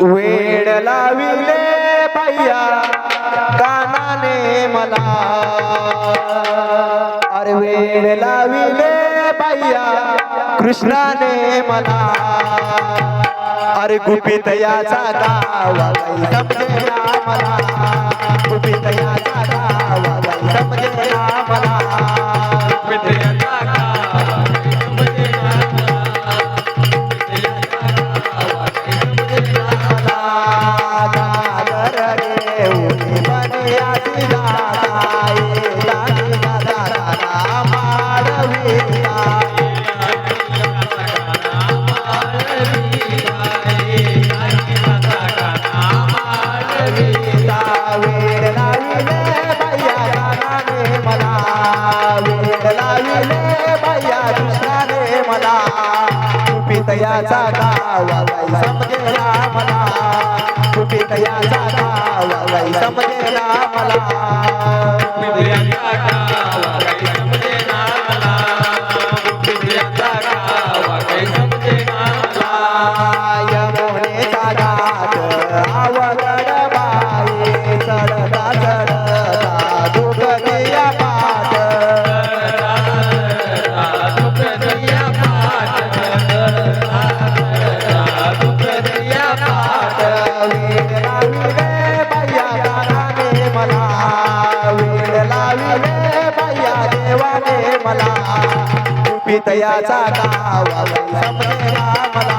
वेड लाविले भैया कानाने मला. अरे वेड लाविले भैया कृष्णाने मला. अरे गुपित याचा गावा मला. गुपित याचा गावा याचा गावा समजेला मला. कुपित तयाचा गावा समजेला मला देवाने मला पितयाचा गावा समजे मला.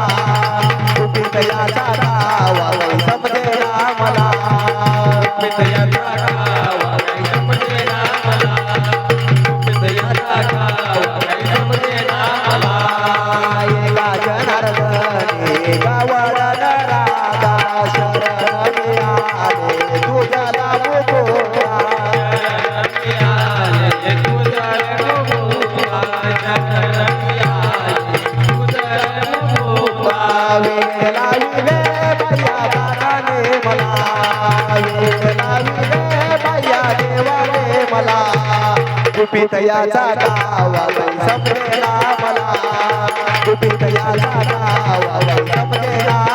मला. वेड मला याचा गावा बाई मला कुपित याचा गावा बाई